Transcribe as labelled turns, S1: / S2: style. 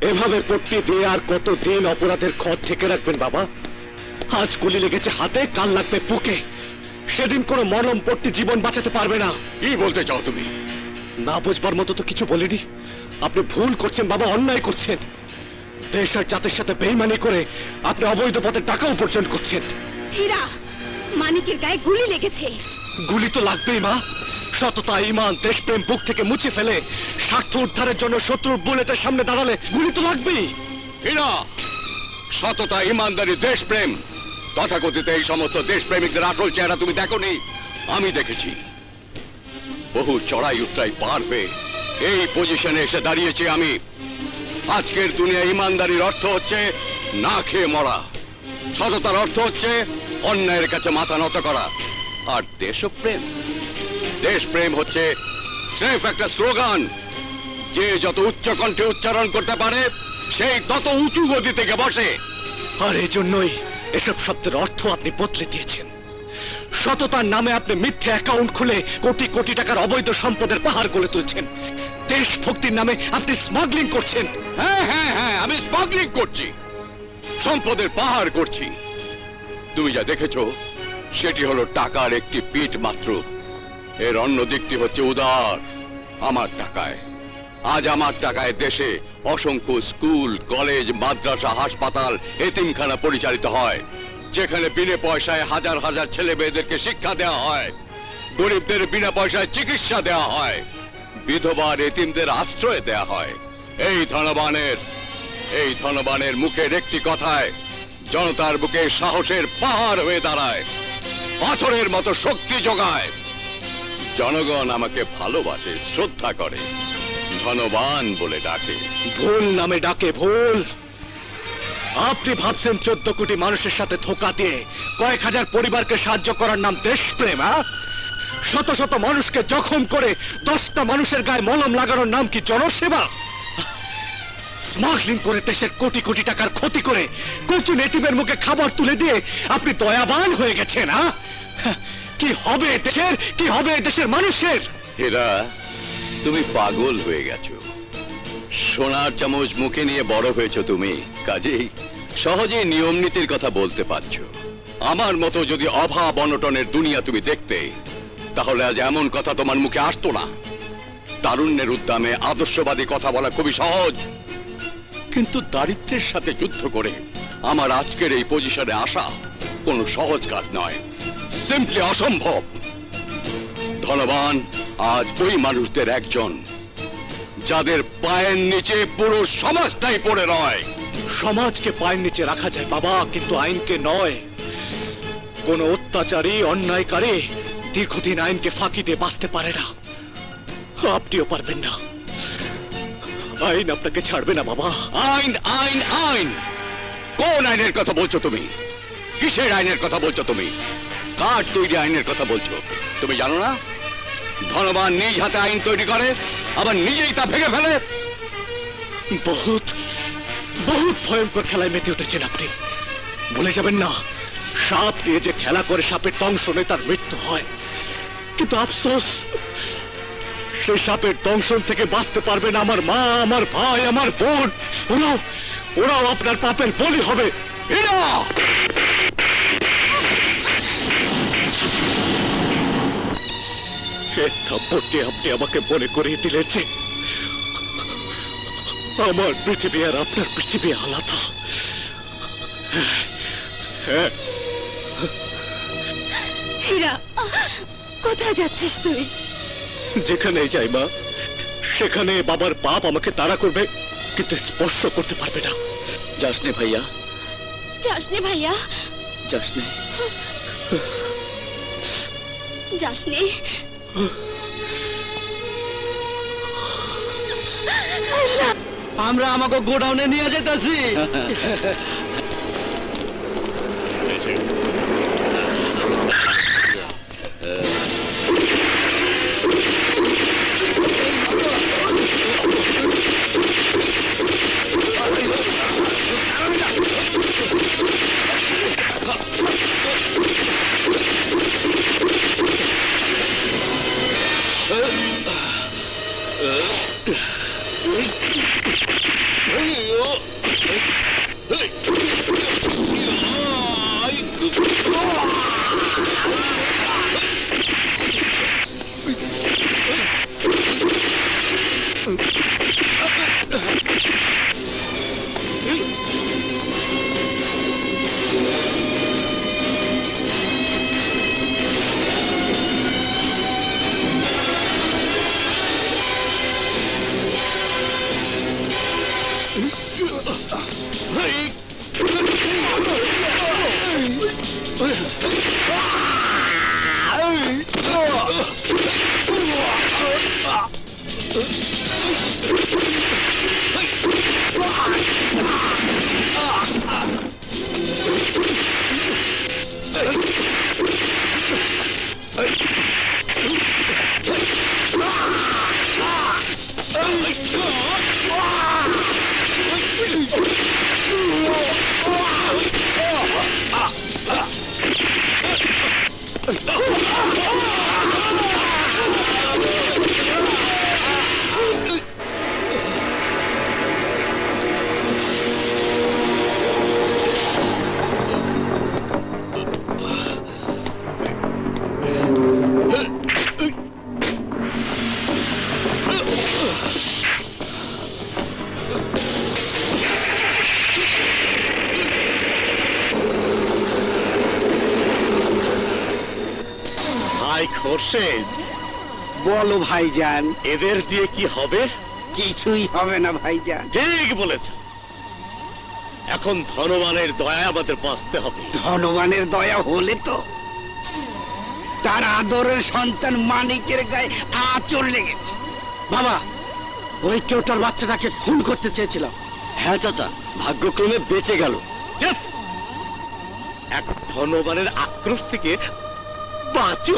S1: এভাবে পট্টি দিয়ে আর কত দিন অপরাধের খত থেকে রাখবেন বাবা? আজ গুলি লেগেছে হাতে কাল লাগবে বুকে। সেদিন কোনো মলম পট্টি জীবন বাঁচাতে পারবে না।
S2: কি বলতে চাও তুমি?
S1: না বুঝবার মতো তো কিছু বলিনি। আপনি ভুল করছেন বাবা অন্যায় করছেন। দেশ আর জাতির সাথে বেইমানি করে আপনি অবৈধ পথে টাকা উপার্জন করছেন।
S3: হীরা মানিকের গায়ে গুলি লেগেছে।
S1: গুলি তো লাগবেই মা। সততা ইমান দেশপ্রেম বুক থেকে মুছে ফেলে স্বার্থ উদ্ধারের জন্য শত্রুর বুলেটের সামনে দাঁড়ালে গুলি তো লাগবেই।
S2: হীরা, সততা, ইমানদারি, দেশপ্রেম, তথাকথিত এই সমস্ত দেশপ্রেমিকদের আসল চেহারা তুমি দেখোনি? আমি দেখেছি। বহু চড়াই উত্তরাই পার এই পজিশনে এসে দাঁড়িয়েছি আমি। আজকের দুনিয়া ইমানদারির অর্থ হচ্ছে না খেয়ে মরা। সততার অর্থ হচ্ছে অন্যায়ের কাছে মাথা নত করা। আর দেশপ্রেম? দেশপ্রেম হচ্ছে স্রেফ একটা স্লোগান যে যত উচ্চ কণ্ঠে উচ্চারণ করতে পারে, সেই তত উঁচু গতি থেকে বসে।
S1: আর এই জন্যই এসব শব্দের অর্থ আপনি বদলে দিয়েছেন। সততার নামে আপনি মিথ্যে অ্যাকাউন্ট খুলে কোটি কোটি টাকার অবৈধ সম্পদের পাহাড় গড়ে তুলছেন। দেশভক্তির নামে আপনি স্মাগলিং করছেন।
S2: হ্যাঁ হ্যাঁ হ্যাঁ আমি স্মাগলিং করছি। সম্পদের পাহাড় করছি। তুমি যা দেখেছ, সেটি হলো টাকার একটি পিঠ মাত্র। এর অন্য দিকটি হচ্ছে উদার, আমার টাকায়। আজ আমার টাকায় দেশে অসংখ্য স্কুল, কলেজ, মাদ্রাসা, হাসপাতাল, এতিমখানা পরিচালিত হয়, যেখানে বিনে পয়সায় হাজার হাজার ছেলে মেয়েদেরকে শিক্ষা দেওয়া হয়, গরিবদের বিনা পয়সায় চিকিৎসা দেওয়া হয়, বিধবার এতিমদের আশ্রয় দেওয়া হয়। এই ধনবানের এই ধনবানের মুখের একটি কথায়, জনতার বুকে সাহসের পাহাড় হয়ে দাঁড়ায়, পাথরের মতো শক্তি যোগায় জনগণ আমাকে ভালোবাসে, শ্রদ্ধা করে। ধনবান বলে ডাকে।
S1: ভুল নামে ডাকে ভুল। আপনি ভাবছেন চোদ্দ কোটি মানুষের সাথে ধোকা দিয়ে কয়েক হাজার পরিবারকে সাহায্য করার নাম দেশপ্রেম? শত শত মানুষকে জখম করে দশটা মানুষের গায়ে মলম লাগানোর নাম কি জনসেবা? স্মাগলিং করে দেশের কোটি কোটি টাকার ক্ষতি করে কচু নেটিভের মুখে খাবার তুলে দিয়ে আপনি দয়াবান হয়ে গেছেন হ্যাঁ কি হবে দেশের কি হবে দেশের মানুষের?
S2: এরা তুমি পাগল হয়ে গেছো। সোনার চামচ মুখে নিয়ে বড় হয়েছো তুমি। কাজেই সহজেই নিয়ম নীতির কথা বলতে পারছ। আমার মতো যদি অভাব অনটনের দুনিয়া তুমি দেখতে, তাহলে আজ এমন কথা তোমার মুখে আসতো না। তারুণ্যের উদ্যামে আদর্শবাদী কথা বলা খুবই সহজ। কিন্তু দারিদ্র্যের সাথে যুদ্ধ করে আমার আজকের এই পজিশনে আসা কোনো সহজ কাজ নয়। সিম্পলি অসম্ভব। ধনবান আজ ওই মানুষদের একজন যাদের পায়ের নিচে পুরো সমাজটাই পড়ে রয়।
S1: সমাজকে পায়ের নিচে রাখা যায় বাবা কিন্তু আইনকে নয়। কোন অত্যাচারী অন্যায়কারী দীর্ঘদিন আইনকে ফাঁকি দিয়ে বাঁচতে পারে না। আপনিও পারবেন না। আইন আপনাকে ছাড়বে না বাবা।
S2: আইন আইন আইন! কোন আইনের কথা বলছো তুমি? কিসের আইনের কথা বলছো তুমি? কার তৈরি আইনের কথা বলছো? তুমি জানো না? ধনবান নিজ হাতে আইন তৈরি করে, আবার নিজেই তা ভেঙে ফেলে।
S1: বহুত বহুত ভয়ঙ্কর খেলায় মেতে উঠেছেন আপনি। বলে যাবেন না, সাপ নিয়ে যে খেলা করে সাপের দংশনে তার মৃত্যু হয়। কিন্তু আফসোস, সেই সাপের দংশন থেকে বাঁচতে পারবেন আমার মা, আমার ভাই, আমার বোন। ওরাও ওরাও আপনার পাপের বলি হবে।
S2: এরা!
S1: থাপ্পড়টি আপনি আমাকে মনে করিয়ে দিলেন যে আমার পৃথিবী আর আপনার পৃথিবী আলাদা। হ্যাঁ।
S3: হীরা কোথায় যাচ্ছিস তুই?
S1: যেখানে যাই মা সেখানে বাবার পাপ আমাকে তাড়া করবে কিন্তু স্পর্শ করতে পারবে না। যাসনে ভাইয়া।
S3: যাসনে ভাইয়া।
S1: যাসনে
S3: যাসনে
S4: আমরা আমাকে গোডাউনে নিয়ে যেতেছি।
S5: Ah! খোরশেদ।
S6: বলো ভাইজান
S5: এদের দিয়ে কি হবে?
S6: কিছুই হবে না ভাইজান।
S5: ঠিক বলেছ। এখন ধনবানের দয়ায় আমাদের বাঁচতে হবে।
S6: ধনবানের দয়া হলে তো তার আদরের সন্তান মানিকের গায়ে আচর লেগেছে।
S5: বাবা ওই কেউটার বাচ্চাটাকে খুন করতে চেয়েছিলাম।
S4: হ্যাঁ চাচা ভাগ্যক্রমে বেঁচে গেল!
S5: এখন ধনবানের আক্রোশ থেকে বাঁচো